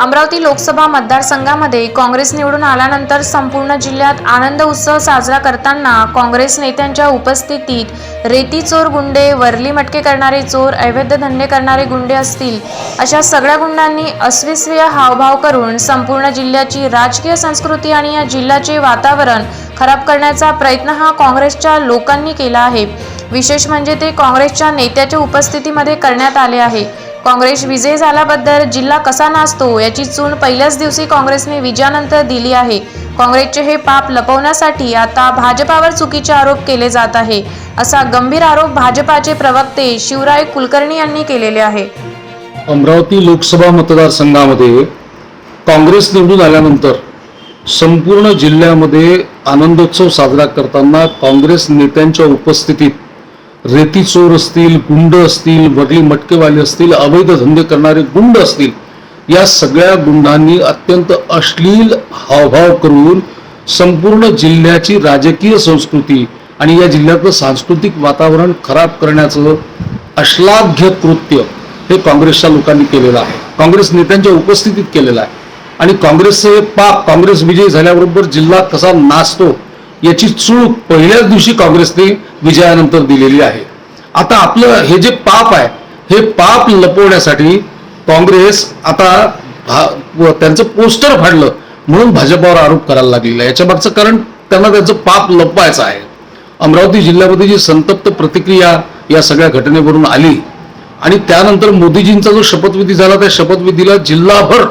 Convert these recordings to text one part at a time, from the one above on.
अमरावती लोकसभा मतदारसंघामध्ये काँग्रेस निवडून आल्यानंतर संपूर्ण जिल्ह्यात आनंद उत्सव साजरा करताना काँग्रेस नेत्यांच्या उपस्थितीत रेती चोर गुंडे वरली मटके करणारे चोर अवैध धंदे करणारे गुंडे असतील अशा सगळ्या गुंडांनी अस्विस्वीय हावभाव करून संपूर्ण जिल्ह्याची राजकीय संस्कृती आणि या जिल्ह्याचे वातावरण खराब करण्याचा प्रयत्न हा काँग्रेसच्या लोकांनी केला आहे. विशेष म्हणजे ते काँग्रेसच्या नेत्याच्या उपस्थितीमध्ये करण्यात आले आहे. काँग्रेस विजय झाल्याबद्दल जिल्हा कसा नाचतो याची चूण पहिल्याच दिवशी काँग्रेसने विजयानंतर दिली आहे. काँग्रेसचे हे पाप लपवण्यासाठी आता भाजपावर चुकीचे आरोप केले जात आहे. असा गंभीर आरोप भाजपाचे प्रवक्ते शिवराय कुलकर्णी यांनी केलेले आहे. अमरावती लोकसभा मतदारसंघामध्ये काँग्रेस निवडून आल्यानंतर संपूर्ण जिल्ह्यामध्ये आनंदोत्सव साजरा करताना काँग्रेस नेत्यांच्या उपस्थितीत रेती चोर असतील गुंड असतील वरली मटकेवाले असतील अवैध धंदे करणारे गुंड असतील या सगळ्या गुंडांनी अत्यंत अश्लील हावभाव करून संपूर्ण जिल्ह्याची राजकीय संस्कृती आणि या जिल्ह्यातलं सांस्कृतिक वातावरण खराब करण्याचं अश्लाघ्य कृत्य हे काँग्रेसच्या लोकांनी केलेलं आहे. काँग्रेस नेत्यांच्या उपस्थितीत केलेलं आहे. आणि काँग्रेसचं हे पाप काँग्रेस विजयी झाल्याबरोबर जिल्हा कसा नाचतो याची चूक पहिल्याच दिवशी काँग्रेसने विजयानंतर दिलेली आहे. आता आपलं हे जे पाप आहे हे पाप लपवण्यासाठी काँग्रेस आता भा- त्यांचं पोस्टर फाडलं म्हणून भाजपावर आरोप करायला लागलेला आहे. याच्या मागचं कारण त्यांना त्यांचं पाप लपवायचं आहे. अमरावती जिल्ह्यामध्ये जी संतप्त प्रतिक्रिया या सगळ्या घटनेवरून आली आणि त्यानंतर मोदीजींचा जो शपथविधी झाला त्या शपथविधीला जिल्हाभर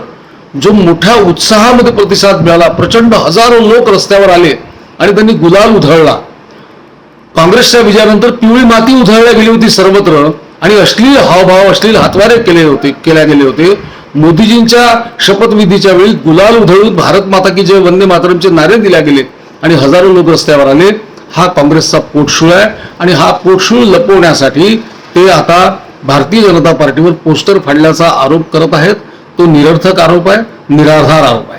जो मोठ्या उत्साहामध्ये प्रतिसाद मिळाला प्रचंड हजारो लोक रस्त्यावर आले आणि त्यांनी गुलाल उधळला. काँग्रेसच्या विजयानंतर पिवळी माती उधळल्या गेली होती सर्वत्र आणि अश्लील हावभाव अश्लील हातवारे केले होते केल्या गेले होते. मोदीजींच्या शपथविधीच्या वेळी गुलाल उधळून भारत माता की जय वंदे मातरमचे नारे दिल्या गेले आणि हजारो लोक रस्त्यावर आले. हा काँग्रेसचा पोटशूळ आहे आणि हा पोटशूळ लपवण्यासाठी ते आता भारतीय जनता पार्टीवर पोस्टर फाडल्याचा आरोप करत आहेत. तो निरर्थक आरोप आहे निराधार आरोप आहे.